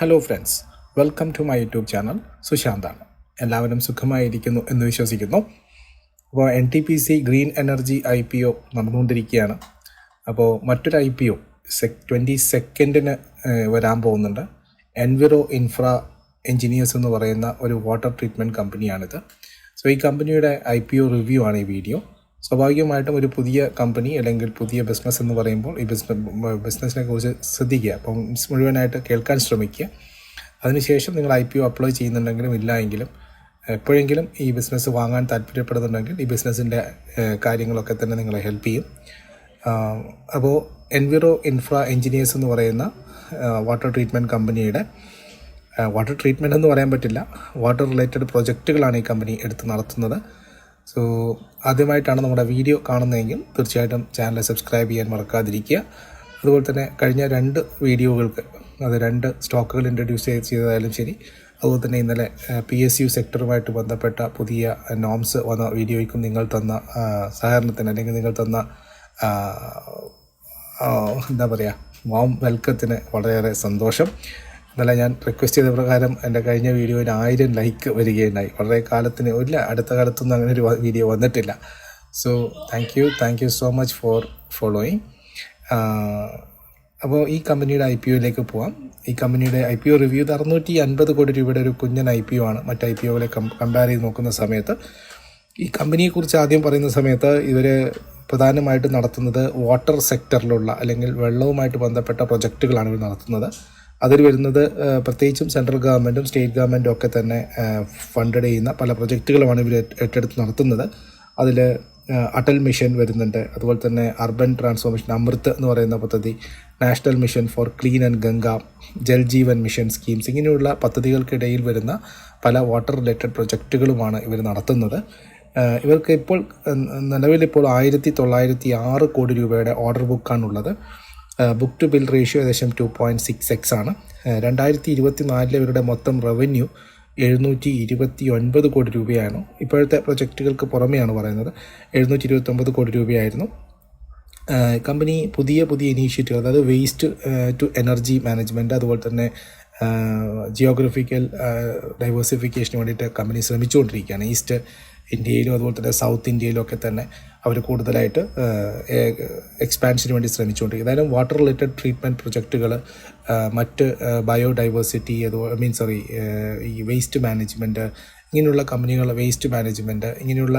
Hello friends welcome to my YouTube channel സുശാന്താണ് എല്ലാവരും സുഖമായിരിക്കുന്നു എന്ന് വിശ്വസിക്കുന്നു. അപ്പോൾ N T P C green energy I P O നടന്നുകൊണ്ടിരിക്കുകയാണ്. അപ്പോൾ മറ്റൊരു I P O sec twenty സെക്കൻഡിന് വരാൻ പോകുന്നുണ്ട്. എൻവിറോ ഇൻഫ്ര എഞ്ചിനീയേഴ്സ് എന്ന് പറയുന്ന ഒരു വാട്ടർ ട്രീറ്റ്മെന്റ് കമ്പനിയാണിത് സോ ഈ കമ്പനിയുടെ ഐ പി ഒ റിവ്യൂ ആണ് ഈ വീഡിയോ സ്വാഭാവികമായിട്ടും ഒരു പുതിയ കമ്പനി അല്ലെങ്കിൽ പുതിയ ബിസിനസ് എന്ന് പറയുമ്പോൾ ഈ ബിസിനസ് ബിസിനസ്സിനെ കുറിച്ച് ശ്രദ്ധിക്കുക. അപ്പം മുഴുവനായിട്ട് കേൾക്കാൻ ശ്രമിക്കുക. അതിനുശേഷം നിങ്ങൾ ഐ പി ഒ അപ്ലൈ ചെയ്യുന്നുണ്ടെങ്കിലും ഇല്ല എങ്കിലും എപ്പോഴെങ്കിലും ഈ ബിസിനസ് വാങ്ങാൻ താല്പര്യപ്പെടുന്നുണ്ടെങ്കിൽ ഈ ബിസിനസ്സിന്റെ കാര്യങ്ങളൊക്കെ തന്നെ നിങ്ങളെ ഹെൽപ്പ് ചെയ്യും. അപ്പോൾ എൻവിറോ ഇൻഫ്ര എഞ്ചിനീയേഴ്സ് എന്ന് പറയുന്ന വാട്ടർ ട്രീറ്റ്മെന്റ് കമ്പനിയുടെ വാട്ടർ ട്രീറ്റ്മെന്റ് എന്ന് പറയാൻ പറ്റില്ല. വാട്ടർ റിലേറ്റഡ് പ്രൊജക്റ്റുകളാണ് ഈ കമ്പനി എടുത്ത് നടത്തുന്നത്. സോ ആദ്യമായിട്ടാണ് നമ്മുടെ വീഡിയോ കാണുന്നതെങ്കിൽ തീർച്ചയായിട്ടും ചാനൽ സബ്സ്ക്രൈബ് ചെയ്യാൻ മറക്കാതിരിക്കുക. അതുപോലെ തന്നെ കഴിഞ്ഞ രണ്ട് വീഡിയോകൾക്ക് അത് രണ്ട് സ്റ്റോക്കുകൾ ഇൻട്രൊഡ്യൂസ് ചെയ്തതായാലും ശരി അതുപോലെ തന്നെ ഇന്നലെ പി എസ് യു സെക്ടറുമായിട്ട് ബന്ധപ്പെട്ട പുതിയ നോംസ് വന്ന വീഡിയോയ്ക്കും നിങ്ങൾ തന്ന സഹകരണത്തിന് അല്ലെങ്കിൽ നിങ്ങൾ തന്ന എന്താ പറയുക വാം വെൽക്കത്തിന് വളരെയേറെ സന്തോഷം. ഇന്നലെ ഞാൻ റിക്വസ്റ്റ് ചെയ്ത പ്രകാരം എന്റെ കഴിഞ്ഞ വീഡിയോയിൽ ആയിരം ലൈക്ക് വരികയുണ്ടായി. വളരെ കാലത്തിന് ഇല്ല അടുത്ത കാലത്തൊന്നും അങ്ങനെ ഒരു വീഡിയോ വന്നിട്ടില്ല. So thank you thank you so much for following അപ്പോൾ ഈ കമ്പനിയുടെ ഐ പി ഒയിലേക്ക് പോവാം. ഈ കമ്പനിയുടെ ഐ പി ഒ റിവ്യൂ അറുന്നൂറ്റി അൻപത് കോടി രൂപയുടെ ഒരു കുഞ്ഞൻ ഐ പി ഒ ആണ്. മറ്റ് ഐ പി ഒകളെ കമ്പയർ ചെയ്ത് നോക്കുന്ന സമയത്ത്. ഈ കമ്പനിയെക്കുറിച്ച് ആദ്യം പറയുന്ന സമയത്ത് ഇവർ പ്രധാനമായിട്ടും നടത്തുന്നത് വാട്ടർ സെക്ടറിലുള്ള അല്ലെങ്കിൽ വെള്ളവുമായിട്ട് ബന്ധപ്പെട്ട പ്രൊജക്റ്റുകളാണ് ഇവർ നടത്തുന്നത്. അതിൽ വരുന്നത് പ്രത്യേകിച്ചും സെൻട്രൽ ഗവൺമെന്റും സ്റ്റേറ്റ് ഗവൺമെന്റും ഒക്കെ തന്നെ ഫണ്ടഡ് ചെയ്യുന്ന പല പ്രൊജക്റ്റുകളുമാണ് ഇവർ ഏറ്റെടുത്ത് നടത്തുന്നത്. അതിൽ അടൽ മിഷൻ വരുന്നുണ്ട്. അതുപോലെ തന്നെ അർബൻ ട്രാൻസ്ഫോർമേഷൻ അമൃത് എന്ന് പറയുന്ന പദ്ധതി national mission for clean and Ganga Jal Jeevan mission schemes ഇങ്ങനെയുള്ള പദ്ധതികൾക്കിടയിൽ വരുന്ന പല വാട്ടർ റിലേറ്റഡ് പ്രൊജക്റ്റുകളുമാണ് ഇവർ നടത്തുന്നത്. ഇവർക്ക് ഇപ്പോൾ നിലവിലിപ്പോൾ ആയിരത്തി തൊള്ളായിരത്തി ആറ് കോടി രൂപയുടെ ഓർഡർ ബുക്കാണുള്ളത് ബുക്ക് ടു ബിൽ റേഷ്യോ ഏകദേശം ടു പോയിന്റ് സിക്സ് എക്സ് ആണ്. രണ്ടായിരത്തി ഇരുപത്തി നാലിലെ ഇവരുടെ മൊത്തം റവന്യൂ എഴുന്നൂറ്റി ഇരുപത്തി ഒൻപത് കോടി രൂപയാണ്. ഇപ്പോഴത്തെ പ്രൊജക്റ്റുകൾക്ക് പുറമെയാണ് പറയുന്നത്. എഴുന്നൂറ്റി ഇരുപത്തൊമ്പത് കോടി രൂപയായിരുന്നു. കമ്പനി പുതിയ പുതിയ ഇനീഷ്യേറ്റീവ് അതായത് വേസ്റ്റ് ടു എനർജി മാനേജ്മെന്റ് അതുപോലെ തന്നെ ജിയോഗ്രഫിക്കൽ ഡൈവേഴ്സിഫിക്കേഷന് വേണ്ടിയിട്ട് കമ്പനി ശ്രമിച്ചുകൊണ്ടിരിക്കുകയാണ്. ഈസ്റ്റ് ഇന്ത്യയിലും അതുപോലെ തന്നെ സൗത്ത് ഇന്ത്യയിലും ഒക്കെ തന്നെ. അവർ കൂടുതലായിട്ട് എക്സ്പാൻഷന് വേണ്ടി ശ്രമിച്ചുകൊണ്ടിരിക്കും ഏതായാലും വാട്ടർ റിലേറ്റഡ് ട്രീറ്റ്മെന്റ് പ്രൊജക്റ്റുകൾ മറ്റ് ബയോഡൈവേഴ്സിറ്റി അത് മീൻ സോറി ഈ വേസ്റ്റ് മാനേജ്മെന്റ് ഇങ്ങനെയുള്ള കമ്പനികൾ വേസ്റ്റ് മാനേജ്മെന്റ് ഇങ്ങനെയുള്ള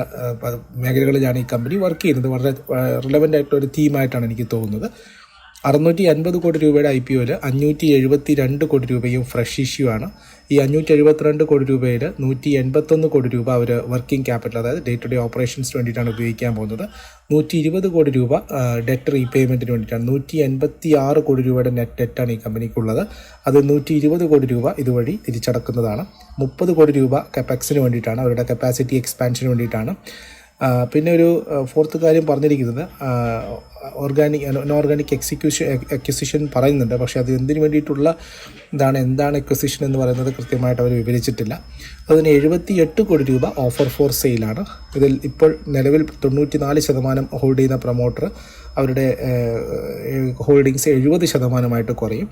മേഖലകളിലാണ് ഈ കമ്പനി വർക്ക് ചെയ്യുന്നത്. വളരെ റിലവന്റ് ആയിട്ടുള്ള ഒരു തീമായിട്ടാണ് എനിക്ക് തോന്നുന്നത്. അറുന്നൂറ്റി അൻപത് കോടി രൂപയുടെ ഐ പി ഒയിൽ അഞ്ഞൂറ്റി എഴുപത്തി രണ്ട് കോടി രൂപയും ഫ്രഷ് ഇഷ്യൂ ആണ്. ഈ അഞ്ഞൂറ്റി എഴുപത്തിരണ്ട് കോടി രൂപയിൽ നൂറ്റി എൺപത്തൊന്ന് കോടി രൂപ അവർ വർക്കിംഗ് ക്യാപിറ്റൽ അതായത് ഡേ ടു ഡേ ഓപ്പറേഷൻസിന് വേണ്ടിയിട്ടാണ് ഉപയോഗിക്കാൻ പോകുന്നത്. നൂറ്റി ഇരുപത് കോടി രൂപ ഡെറ്റ് റീപേയ്മെന്റിന് വേണ്ടിയിട്ടാണ്. നൂറ്റി എൺപത്തി ആറ് കോടി രൂപയുടെ നെറ്റ് ഡെറ്റാണ് ഈ കമ്പനിക്കുള്ളത്. അത് നൂറ്റി ഇരുപത് കോടി രൂപ ഇതുവഴി തിരിച്ചടക്കുന്നതാണ്. മുപ്പത് കോടി രൂപ കപ്പാക്സിന് വേണ്ടിയിട്ടാണ് അവരുടെ കപ്പാസിറ്റി എക്സ്പാൻഷന് വേണ്ടിയിട്ടാണ്. പിന്നെ ഒരു ഫോർത്ത് കാര്യം പറഞ്ഞിരിക്കുന്നത് ഓർഗാനിക് ഓർഗാനിക് എക്സിക്യൂഷൻ എക്വസിഷൻ പറയുന്നുണ്ട്. പക്ഷേ അത് എന്തിനു വേണ്ടിയിട്ടുള്ള ഇതാണ് എന്താണ് എക്വസിഷൻ എന്ന് പറയുന്നത് കൃത്യമായിട്ട് അവർ വിവരിച്ചിട്ടില്ല. അതിന് എഴുപത്തി എട്ട് കോടി രൂപ ഓഫർ ഫോർ സെയിലാണ് ഇതിൽ ഇപ്പോൾ നിലവിൽ തൊണ്ണൂറ്റി നാല് ശതമാനം ഹോൾഡ് ചെയ്യുന്ന പ്രൊമോട്ടർ അവരുടെ ഹോൾഡിങ്സ് എഴുപത് ശതമാനമായിട്ട് കുറയും.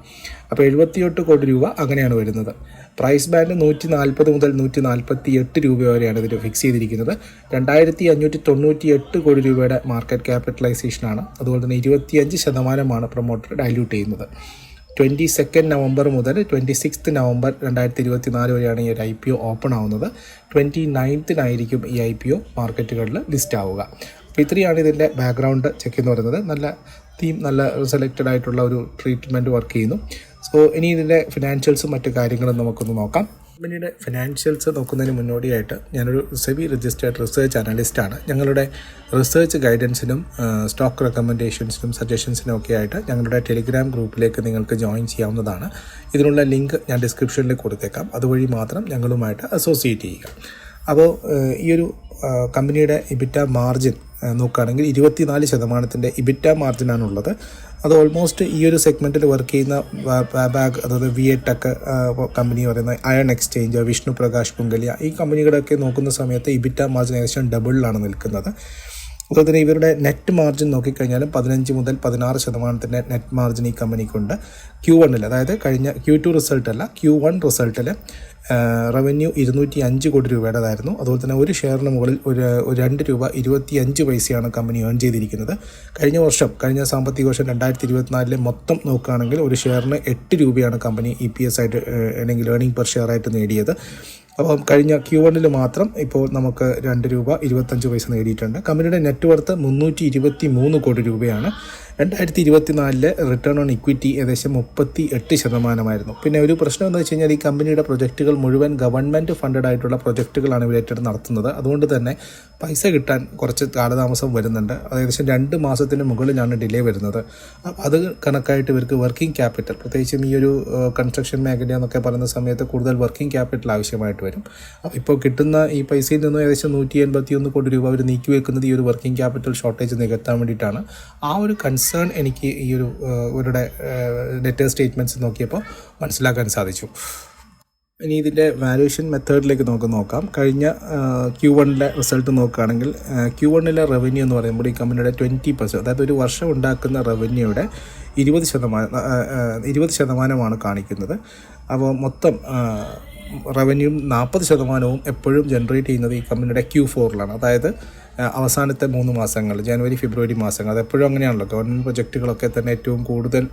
അപ്പോൾ എഴുപത്തിയെട്ട് കോടി രൂപ അങ്ങനെയാണ് വരുന്നത്. പ്രൈസ് ബാൻഡ് നൂറ്റി നാൽപ്പത് മുതൽ നൂറ്റി നാൽപ്പത്തി എട്ട് രൂപ വരെയാണ് ഇതിൽ ഫിക്സ് ചെയ്തിരിക്കുന്നത്. രണ്ടായിരത്തി അഞ്ഞൂറ്റി തൊണ്ണൂറ്റി എട്ട് കോടി രൂപയുടെ മാർക്കറ്റ് ക്യാപിറ്റലൈസേഷനാണ് അതുപോലെ തന്നെ ഇരുപത്തിയഞ്ച് ശതമാനമാണ് പ്രൊമോട്ടർ ഡയല്യൂട്ട് ചെയ്യുന്നത്. ട്വന്റി സെക്കൻഡ് നവംബർ മുതൽ ട്വന്റി സിക്സ്ത് നവംബർ രണ്ടായിരത്തി ഇരുപത്തി നാല് വരെയാണ് ഈ ഒരു ഐ പി ഒ ഓപ്പൺ ആവുന്നത്. ട്വന്റി നയൻത്തിനായിരിക്കും ഈ ഐ പി ഒ മാർക്കറ്റുകളിൽ ലിസ്റ്റ് ആവുക. അപ്പോൾ ഇത്രയാണ് ഇതിന്റെ ബാക്ക്ഗ്രൗണ്ട് ചെക്ക് എന്ന് പറയുന്നത്. നല്ല തീം നല്ല സെലക്റ്റഡ് ആയിട്ടുള്ള ഒരു ട്രീറ്റ്മെന്റ് വർക്ക് ചെയ്യുന്നു. സോ ഇനി ഇതിന്റെ ഫിനാൻഷ്യൽസും മറ്റു കാര്യങ്ങളും നമുക്കൊന്ന് നോക്കാം. കമ്പനിയുടെ ഫിനാൻഷ്യൽസ് നോക്കുന്നതിന് മുന്നോടിയായിട്ട് ഞാനൊരു സെബി രജിസ്റ്റേർഡ് റിസർച്ച് അനലിസ്റ്റാണ് ഞങ്ങളുടെ റിസർച്ച് ഗൈഡൻസിനും സ്റ്റോക്ക് റെക്കമെൻഡേഷൻസിനും സജഷൻസിനും ഒക്കെ ആയിട്ട് ഞങ്ങളുടെ ടെലിഗ്രാം ഗ്രൂപ്പിലേക്ക് നിങ്ങൾക്ക് ജോയിൻ ചെയ്യാവുന്നതാണ്. ഇതിനുള്ള ലിങ്ക് ഞാൻ ഡിസ്ക്രിപ്ഷനിൽ കൊടുത്തേക്കാം. അതുവഴി മാത്രം ഞങ്ങളുമായിട്ട് അസോസിയേറ്റ് ചെയ്യുക. അപ്പോൾ ഈ ഒരു കമ്പനിയുടെ ഇബിറ്റ മാർജിൻ നോക്കുകയാണെങ്കിൽ ഇരുപത്തിനാല് ശതമാനത്തിന്റെ ഇബിറ്റ മാർജിനാണുള്ളത് അത് ഓൾമോസ്റ്റ് ഈ ഒരു സെഗ്മെന്റിൽ വർക്ക് ചെയ്യുന്ന ബാഗ് അതായത് വി എ ടെക് കമ്പനി പറയുന്ന അയൺ എക്സ്ചേഞ്ച് വിഷ്ണു പ്രകാശ് പുങ്കലിയ ഈ കമ്പനികളൊക്കെ നോക്കുന്ന സമയത്ത് ഇബിറ്റ മാർജിൻ ഏകദേശം ഡബിളിലാണ് നിൽക്കുന്നത്. അതുപോലെ തന്നെ ഇവരുടെ നെറ്റ് മാർജിൻ നോക്കിക്കഴിഞ്ഞാലും പതിനഞ്ച് മുതൽ പതിനാറ് ശതമാനത്തിന്റെ നെറ്റ് മാർജിൻ ഈ കമ്പനിക്കുണ്ട് ക്യൂ വണ്ണിൽ അതായത് കഴിഞ്ഞ ക്യൂ ടു റിസൾട്ട് അല്ല ക്യൂ വൺ റിസൾട്ടിൽ റവന്യൂ ഇരുന്നൂറ്റി അഞ്ച് കോടി രൂപയുടേതായിരുന്നു. അതുപോലെ തന്നെ ഒരു ഷെയറിന് മുകളിൽ ഒരു രണ്ട് രൂപ ഇരുപത്തി അഞ്ച് പൈസയാണ് കമ്പനി ഏൺ ചെയ്തിരിക്കുന്നത്. കഴിഞ്ഞ വർഷം കഴിഞ്ഞ സാമ്പത്തിക വർഷം രണ്ടായിരത്തി ഇരുപത്തിനാലിലെ മൊത്തം നോക്കുകയാണെങ്കിൽ ഒരു ഷെയറിന് എട്ട് രൂപയാണ് കമ്പനി ഇ പി എസ് ആയിട്ട് അല്ലെങ്കിൽ ഏണിംഗ് പെർ ഷെയർ ആയിട്ട് നേടിയത്. അപ്പം കഴിഞ്ഞ ക്യൂ വണ്ണിൽ മാത്രം ഇപ്പോൾ നമുക്ക് രണ്ട് രൂപ ഇരുപത്തഞ്ച് പൈസ നേടിയിട്ടുണ്ട്. കമ്പനിയുടെ നെറ്റ് വർത്ത് മുന്നൂറ്റി ഇരുപത്തി മൂന്ന് കോടി രൂപയാണ്. രണ്ടായിരത്തി ഇരുപത്തിനാലിൽ റിട്ടേൺ ഓൺ ഇക്വിറ്റി ഏകദേശം മുപ്പത്തി എട്ട് ശതമാനമായിരുന്നു. പിന്നെ ഒരു പ്രശ്നം എന്ന് വെച്ച് കഴിഞ്ഞാൽ ഈ കമ്പനിയുടെ പ്രൊജക്റ്റുകൾ മുഴുവൻ ഗവൺമെന്റ് ഫണ്ടഡ് ആയിട്ടുള്ള പ്രൊജക്റ്റുകളാണ് ഏറ്റെടുത്ത് നടത്തുന്നത്. അതുകൊണ്ട് തന്നെ പൈസ കിട്ടാൻ കുറച്ച് കാലതാമസം വരുന്നുണ്ട്. ഏകദേശം രണ്ട് മാസത്തിന് മുകളിലാണ് ഡിലേ വരുന്നത്. അത് കണക്കായിട്ട് ഇവർക്ക് വർക്കിംഗ് ക്യാപിറ്റൽ പ്രത്യേകിച്ചും ഈ ഒരു കൺസ്ട്രക്ഷൻ മേഖല എന്നൊക്കെ പറയുന്ന സമയത്ത് കൂടുതൽ വർക്കിംഗ് ക്യാപിറ്റൽ ആവശ്യമായിട്ട് വരും. അപ്പോൾ ഇപ്പോൾ കിട്ടുന്ന ഈ പൈസയിൽ നിന്നും ഏകദേശം നൂറ്റി എൺപത്തി ഒന്ന് കോടി രൂപ അവർ നീക്കി വെക്കുന്നത് ഈ ഒരു വർക്കിംഗ് ക്യാപിറ്റൽ ഷോർട്ടേജ് നികത്താൻ വേണ്ടിയിട്ടാണ്. ആ ഒരു കൺസേൺ എനിക്ക് ഈ ഒരു ഇവരുടെ ഡെറ്റർ സ്റ്റേറ്റ്മെന്റ്സ് നോക്കിയപ്പോൾ മനസ്സിലാക്കാൻ സാധിച്ചു. ഇനി ഇതിന്റെ വാല്യൂഷൻ മെത്തേഡിലേക്ക് നമുക്ക് നോക്കാം. കഴിഞ്ഞ ക്യൂ വണ്ണിലെ റിസൾട്ട് നോക്കുകയാണെങ്കിൽ ക്യൂ വണ്ണിലെ റവന്യൂ എന്ന് പറയുമ്പോൾ ഈ കമ്പനിയുടെ ട്വന്റി പെർസെന്റ് അതായത് ഒരു വർഷം ഉണ്ടാക്കുന്ന റവന്യൂയുടെ ഇരുപത് ശതമാനം ഇരുപത് ശതമാനമാണ് കാണിക്കുന്നത്. അപ്പോൾ മൊത്തം റവന്യൂ നാൽപ്പത് ശതമാനവും എപ്പോഴും ജനറേറ്റ് ചെയ്യുന്നത് ഈ കമ്പനിയുടെ ക്യൂ ഫോറിലാണ്. അതായത് അവസാനത്തെ മൂന്ന് മാസങ്ങൾ ജനുവരി ഫെബ്രുവരി മാസങ്ങൾ അതെപ്പോഴും അങ്ങനെയാണല്ലോ. ഗവൺമെന്റ് പ്രൊജക്റ്റുകളൊക്കെ തന്നെ ഏറ്റവും കൂടുതൽ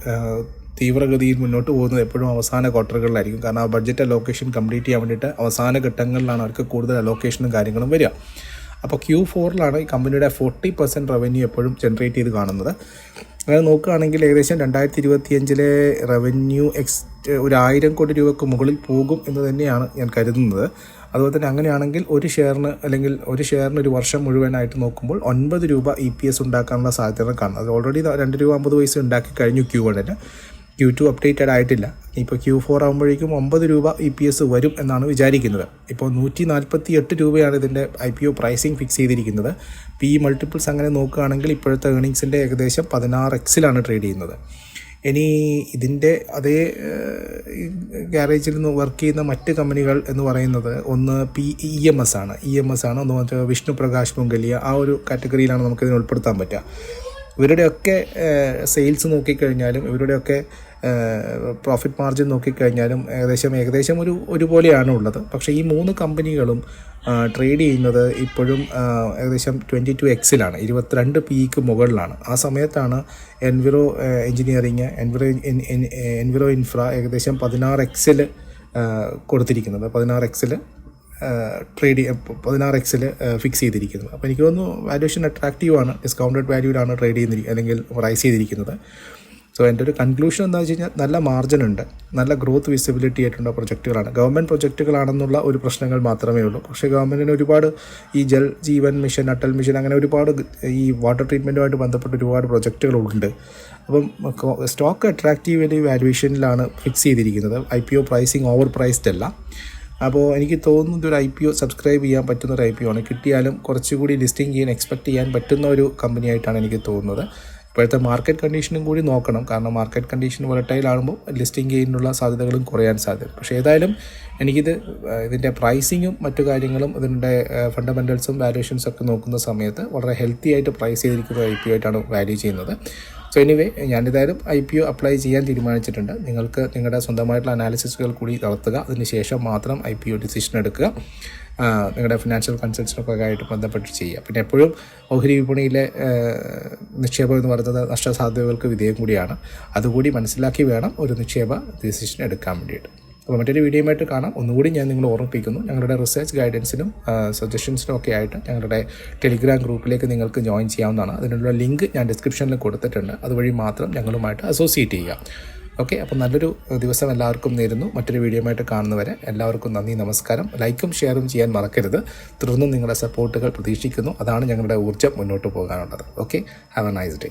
തീവ്രഗതിയിൽ മുന്നോട്ട് പോകുന്നത് എപ്പോഴും അവസാന ക്വാർട്ടറുകളിലായിരിക്കും. കാരണം ആ ബഡ്ജറ്റ് അലോക്കേഷൻ കംപ്ലീറ്റ് ചെയ്യാൻ വേണ്ടിയിട്ട് അവസാന ഘട്ടങ്ങളിലാണ് അവർക്ക് കൂടുതൽ അലോക്കേഷനും കാര്യങ്ങളും വരിക. അപ്പോൾ ക്യൂ ഫോറിലാണ് ഈ കമ്പനിയുടെ ഫോർട്ടി പെർസെന്റ് റവന്യൂ എപ്പോഴും ജനറേറ്റ് ചെയ്ത് കാണുന്നത്. അങ്ങനെ നോക്കുകയാണെങ്കിൽ ഏകദേശം രണ്ടായിരത്തി ഇരുപത്തിയഞ്ചിലെ റവന്യൂ എക്സ് ഒരു ആയിരം കോടി രൂപയ്ക്ക് മുകളിൽ പോകും എന്ന് തന്നെയാണ് ഞാൻ കരുതുന്നത്. അതുപോലെ തന്നെ അങ്ങനെയാണെങ്കിൽ ഒരു ഷെയറിന് അല്ലെങ്കിൽ ഒരു ഷെയറിന് ഒരു വർഷം മുഴുവനായിട്ട് നോക്കുമ്പോൾ ഒൻപത് രൂപ ഇ പി എസ് ഉണ്ടാക്കാനുള്ള സാധ്യത കാണുന്നത് അത് ഓൾറെഡി രണ്ട് രൂപ അമ്പത് പൈസ ഉണ്ടാക്കി കഴിഞ്ഞു ക്യൂ വണ്ണിന് ക്യൂ ടു അപ്ഡേറ്റഡ് ആയിട്ടില്ല. ഇപ്പോൾ ക്യൂ ഫോർ ആകുമ്പോഴേക്കും ഒമ്പത് രൂപ ഇ പി എസ് വരും എന്നാണ് വിചാരിക്കുന്നത്. ഇപ്പോൾ നൂറ്റി നാൽപ്പത്തി എട്ട് രൂപയാണ് ഇതിന്റെ I P O pricing fix ചെയ്തിരിക്കുന്നത്. പി മൾട്ടിപ്പിൾസ് അങ്ങനെ നോക്കുകയാണെങ്കിൽ ഇപ്പോഴത്തെ ഏണിങ്സിന്റെ ഏകദേശം പതിനാറ് എക്സിലാണ് ട്രേഡ് ചെയ്യുന്നത്. ഇനി ഇതിന്റെ അതേ ഗ്യാരേജിൽ നിന്ന് വർക്ക് ചെയ്യുന്ന മറ്റ് കമ്പനികൾ എന്ന് പറയുന്നത് ഒന്ന് പി ഇ എം എസ് ആണ്. ഇ എം എസ് ആണ് ഒന്ന് മറ്റേ വിഷ്ണു പ്രകാശ് മുങ്കലിയ ആ ഒരു കാറ്റഗറിയിലാണ് നമുക്കിതിനെ ഉൾപ്പെടുത്താൻ പറ്റുക. ഇവരുടെയൊക്കെ സെയിൽസ് നോക്കിക്കഴിഞ്ഞാലും ഇവരുടെയൊക്കെ പ്രോഫിറ്റ് മാർജിൻ നോക്കിക്കഴിഞ്ഞാലും ഏകദേശം ഏകദേശം ഒരു ഒരുപോലെയാണ് ഉള്ളത് പക്ഷേ ഈ മൂന്ന് കമ്പനികളും ട്രേഡ് ചെയ്യുന്നത് ഇപ്പോഴും ഏകദേശം ട്വന്റി ടു എക്സിലാണ് ഇരുപത്തിരണ്ട് പിക്ക് മുകളിലാണ്. ആ സമയത്താണ് Enviro engineering Enviro Enviro infra ഏകദേശം പതിനാറ് എക്സിൽ കൊടുത്തിരിക്കുന്നത്. പതിനാറ് എക്സിൽ ട്രേഡ് പതിനാറ് എക്സിൽ ഫിക്സ് ചെയ്തിരിക്കുന്നത്. അപ്പോൾ എനിക്ക് തോന്നുന്നു വാല്യൂഷൻ അട്രാക്റ്റീവാണ് ഡിസ്കൗണ്ടഡ് വാല്യൂലാണ് ട്രേഡ് ചെയ്യുന്നിരിക്കുന്നത് അല്ലെങ്കിൽ റൈസ് ചെയ്തിരിക്കുന്നത്. സോ എന്റെ ഒരു കൺക്ലൂഷൻ എന്താ വെച്ച് കഴിഞ്ഞാൽ നല്ല മാർജിൻ ഉണ്ട്. നല്ല ഗ്രോത്ത് വിസിബിലിറ്റി ആയിട്ടുള്ള പ്രൊജക്റ്റുകളാണ് ഗവൺമെന്റ് പ്രൊജക്റ്റുകളാണെന്നുള്ള ഒരു പ്രശ്നങ്ങൾ മാത്രമേ ഉള്ളൂ. പക്ഷേ ഗവൺമെന്റിന് ഒരുപാട് ഈ ജൽ ജീവൻ മിഷൻ അട്ടൽ മിഷൻ അങ്ങനെ ഒരുപാട് ഈ വാട്ടർ ട്രീറ്റ്മെന്റുമായിട്ട് ബന്ധപ്പെട്ട് ഒരുപാട് പ്രൊജക്റ്റുകളുണ്ട് അപ്പം സ്റ്റോക്ക് അട്രാക്റ്റീവ് വാല്യുവേഷനിലാണ് ഫിക്സ് ചെയ്തിരിക്കുന്നത്. I P O pricing over priced അല്ല. അപ്പോൾ എനിക്ക് തോന്നുന്നത് ഒരു ഐ പി ഒ സബ്സ്ക്രൈബ് ചെയ്യാൻ പറ്റുന്ന ഒരു ഐ പി ഒ ആണ്. കിട്ടിയാലും കുറച്ചുകൂടി ലിസ്റ്റിംഗ് ചെയ്യാൻ എക്സ്പെക്ട് ചെയ്യാൻ പറ്റുന്ന ഒരു കമ്പനിയായിട്ടാണ് എനിക്ക് തോന്നുന്നത്. ഇപ്പോഴത്തെ മാർക്കറ്റ് കണ്ടീഷനും കൂടി നോക്കണം. കാരണം മാർക്കറ്റ് കണ്ടീഷൻ വോളറ്റൈൽ ആകുമ്പോൾ ലിസ്റ്റിംഗ് ചെയ്യാനുള്ള സാധ്യതകളും കുറയാൻ സാധ്യത. പക്ഷേ ഏതായാലും എനിക്കിത് ഇതിന്റെ പ്രൈസിങ്ങും മറ്റു കാര്യങ്ങളും ഇതിന്റെ ഫണ്ടമെന്റൽസും വാല്യൂഷൻസും ഒക്കെ നോക്കുന്ന സമയത്ത് വളരെ ഹെൽത്തി ആയിട്ട് പ്രൈസ് ചെയ്തിരിക്കുന്ന ഐ പി ആയിട്ടാണ് വാല്യൂ ചെയ്യുന്നത്. സോ എനിവേ ഞാനിതായാലും ഐ പി ഒ അപ്ലൈ ചെയ്യാൻ തീരുമാനിച്ചിട്ടുണ്ട്. നിങ്ങൾക്ക് നിങ്ങളുടെ സ്വന്തമായിട്ടുള്ള അനാലിസിസുകൾ കൂടി നടത്തുക. അതിനുശേഷം മാത്രം ഐ പി ഒ ഡിസിഷൻ എടുക്കുക. നിങ്ങളുടെ ഫിനാൻഷ്യൽ കൺസൾട്ടൻസിനൊക്കെ ആയിട്ട് ബന്ധപ്പെട്ട് ചെയ്യുക. പിന്നെ എപ്പോഴും ഓഹരി വിപണിയിലെ നിക്ഷേപം എന്ന് പറയുന്നത് നഷ്ടസാധ്യതകൾക്ക് വിധേയം കൂടിയാണ്. അതുകൂടി മനസ്സിലാക്കി വേണം ഒരു നിക്ഷേപ ഡിസിഷൻ എടുക്കാൻ വേണ്ടിയിട്ട്. അപ്പോൾ മറ്റൊരു വീഡിയോയുമായിട്ട് കാണാം. ഒന്നുകൂടി ഞാൻ നിങ്ങൾ ഓർമ്മിപ്പിക്കുന്നു. ഞങ്ങളുടെ റിസർച്ച് ഗൈഡൻസിനും സജഷൻസിനും ഒക്കെ ആയിട്ട് ഞങ്ങളുടെ ടെലിഗ്രാം ഗ്രൂപ്പിലേക്ക് നിങ്ങൾക്ക് ജോയിൻ ചെയ്യാവുന്നതാണ്. അതിനുള്ള ലിങ്ക് ഞാൻ ഡിസ്ക്രിപ്ഷനിൽ കൊടുത്തിട്ടുണ്ട്. അതുവഴി മാത്രം ഞങ്ങളുമായിട്ട് അസോസിയേറ്റ് ചെയ്യുക. ഓക്കെ അപ്പോൾ നല്ലൊരു ദിവസം എല്ലാവർക്കും നേരുന്നു. മറ്റൊരു വീഡിയോയുമായിട്ട് കാണുന്നവരെ എല്ലാവർക്കും നന്ദി നമസ്കാരം. ലൈക്കും ഷെയറും ചെയ്യാൻ മറക്കരുത്. തുടർന്നും നിങ്ങളുടെ സപ്പോർട്ടുകൾ പ്രതീക്ഷിക്കുന്നു. അതാണ് ഞങ്ങളുടെ ഊർജം മുന്നോട്ട് പോകാനുള്ളത്. Okay have a nice day